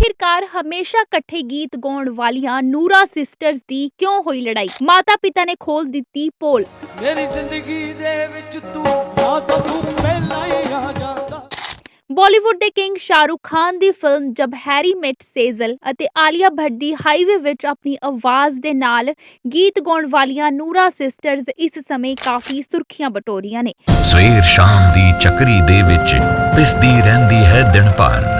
ਆਖਿਰਕਾਰ ਹਮੇਸ਼ਾ ਇਕੱਠੇ ਗੀਤ ਗਾਉਣ ਵਾਲੀਆਂ ਨੂਰਾ ਸਿਸਟਰਸ ਦੀ ਕਿਉਂ ਹੋਈ ਲੜਾਈ? ਮਾਤਾ ਪਿਤਾ ਨੇ ਖੋਲ ਦਿੱਤੀ ਪੋਲ। ਮੇਰੀ ਜ਼ਿੰਦਗੀ ਦੇ ਵਿੱਚ ਤੂੰ ਆ ਤਾਂ ਤੂੰ ਪਹਿਲਾਂ ਹੀ ਆ ਜਾਂਦਾ। ਬਾਲੀਵੁੱਡ ਦੇ ਕਿੰਗ ਸ਼ਾਹਰੁਖ ਖਾਨ ਦੀ film Jab Harry met Sejal ਅਤੇ ਆਲੀਆ ਭੱਟ ਦੀ ਹਾਈਵੇ ਵਿੱਚ ਆਪਣੀ ਆਵਾਜ਼ ਦੇ ਨਾਲ ਗੀਤ ਗਾਉਣ ਵਾਲੀਆਂ ਨੂਰਾ ਸਿਸਟਰਸ ਇਸ ਸਮੇਂ ਕਾਫੀ ਸੁਰਖੀਆਂ ਬਟੋਰੀਆਂ ਨੇ। ਸਵੇਰ ਸ਼ਾਮ ਦੀ ਚੱਕਰੀ ਦੇ ਵਿੱਚ ਪਿਸਦੀ ਰਹਿੰਦੀ ਹੈ ਦਿਨ ਭਰ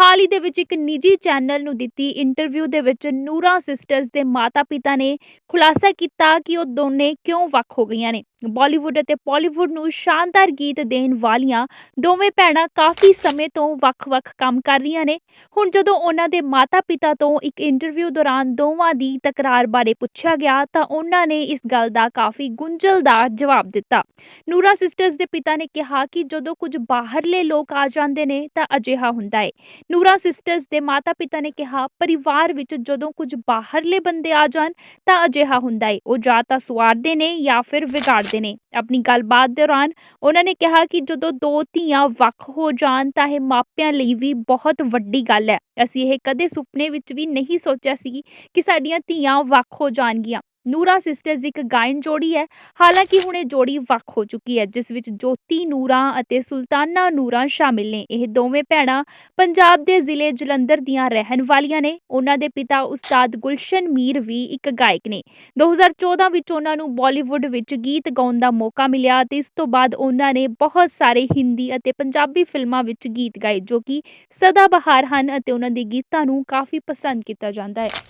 ਹਾਲ ਹੀ ਦੇ ਵਿੱਚ ਇੱਕ ਨਿੱਜੀ ਚੈਨਲ ਨੂੰ ਦਿੱਤੀ ਇੰਟਰਵਿਊ ਦੇ ਵਿੱਚ ਨੂਰਾ ਸਿਸਟਰਸ ਦੇ ਮਾਤਾ-ਪਿਤਾ ਨੇ ਖੁਲਾਸਾ ਕੀਤਾ ਕਿ ਉਹ ਦੋਨੇ ਕਿਉਂ ਵੱਖ ਹੋ ਗਈਆਂ ਨੇ। ਬਾਲੀਵੁੱਡ ਅਤੇ ਪਾਲੀਵੁੱਡ ਨੂੰ ਸ਼ਾਨਦਾਰ ਗੀਤ ਦੇਣ ਵਾਲੀਆਂ ਦੋਵੇਂ ਭੈਣਾਂ ਕਾਫੀ ਸਮੇਂ ਤੋਂ ਵੱਖ-ਵੱਖ ਕੰਮ ਕਰ ਰਹੀਆਂ ਨੇ। ਹੁਣ ਜਦੋਂ ਉਹਨਾਂ ਦੇ ਮਾਤਾ-ਪਿਤਾ ਤੋਂ ਇੱਕ ਇੰਟਰਵਿਊ ਦੌਰਾਨ ਦੋਵਾਂ ਦੀ ਤਕਰਾਰ ਬਾਰੇ ਪੁੱਛਿਆ ਗਿਆ ਤਾਂ ਉਹਨਾਂ ਨੇ ਇਸ ਗੱਲ ਦਾ ਕਾਫੀ ਗੁੰਝਲਦਾਰ ਜਵਾਬ ਦਿੱਤਾ। ਨੂਰਾ ਸਿਸਟਰਸ ਦੇ ਪਿਤਾ ਨੇ ਕਿਹਾ ਕਿ ਜਦੋਂ ਕੁਝ ਬਾਹਰਲੇ ਲੋਕ ਆ ਜਾਂਦੇ ਨੇ ਤਾਂ ਅਜਿਹਾ ਹੁੰਦਾ ਹੈ। ਨੂਰਾ ਸਿਸਟਰਸ ਦੇ ਮਾਤਾ-ਪਿਤਾ ਨੇ ਕਿਹਾ, ਪਰਿਵਾਰ ਵਿੱਚ ਜਦੋਂ ਕੁਝ ਬਾਹਰਲੇ ਬੰਦੇ ਆ ਜਾਣ, ਤਾਂ ਅਜਿਹਾ ਹੁੰਦਾ ਏ। ਉਹ ਜਾਂ ਤਾਂ ਸਵਾਰਦੇ ਨੇ ਜਾਂ ਫਿਰ ਵਿਗਾੜਦੇ ਨੇ। ਆਪਣੀ ਗੱਲਬਾਤ ਦੌਰਾਨ ਉਹਨਾਂ ਨੇ ਕਿਹਾ ਕਿ ਜਦੋਂ ਦੋ ਧੀਆਂ ਵੱਖ ਹੋ ਜਾਣ, ਤਾਂ ਇਹ ਮਾਪਿਆਂ ਲਈ ਵੀ ਬਹੁਤ ਵੱਡੀ ਗੱਲ ਹੈ। ਅਸੀਂ ਇਹ ਕਦੇ ਸੁਪਨੇ ਵਿੱਚ ਵੀ ਨਹੀਂ ਸੋਚਿਆ ਸੀ ਕਿ ਸਾਡੀਆਂ ਧੀਆਂ ਵੱਖ ਹੋ ਜਾਣਗੀਆਂ। ਨੂਰਾ ਸਿਸਟਰਸ ਇੱਕ ਗਾਇਨ ਜੋੜੀ ਹੈ। ਹਾਲਾਂਕਿ ਹੁਣ ਇਹ ਜੋੜੀ ਵੱਖ ਹੋ ਚੁੱਕੀ ਹੈ, ਜਿਸ ਵਿੱਚ ਜੋਤੀ ਨੂਰਾ ਅਤੇ ਸੁਲਤਾਨਾ ਨੂਰਾ ਸ਼ਾਮਿਲ ਨੇ। ਇਹ ਦੋਵੇਂ ਭੈਣਾਂ ਪੰਜਾਬ ਦੇ ਜ਼ਿਲ੍ਹੇ ਜਲੰਧਰ ਦੀਆਂ ਰਹਿਣ ਵਾਲੀਆਂ ਨੇ। ਉਹਨਾਂ ਦੇ ਪਿਤਾ ਉਸਤਾਦ ਗੁਲਸ਼ਨ ਮੀਰ ਵੀ ਇੱਕ ਗਾਇਕ ਨੇ। 2014 ਵਿੱਚ ਉਹਨਾਂ ਨੂੰ ਬਾਲੀਵੁੱਡ ਵਿੱਚ ਗੀਤ ਗਾਉਣ ਦਾ ਮੌਕਾ ਮਿਲਿਆ ਤੇ ਇਸ ਤੋਂ ਬਾਅਦ ਉਹਨਾਂ ਨੇ ਬਹੁਤ ਸਾਰੇ ਹਿੰਦੀ ਅਤੇ ਪੰਜਾਬੀ ਫਿਲਮਾਂ ਵਿੱਚ ਗੀਤ ਗਾਏ, ਜੋ ਕਿ ਸਦਾ ਬਹਾਰ ਹਨ ਅਤੇ ਉਹਨਾਂ ਦੇ ਗੀਤਾਂ ਨੂੰ ਕਾਫੀ ਪਸੰਦ ਕੀਤਾ ਜਾਂਦਾ ਹੈ।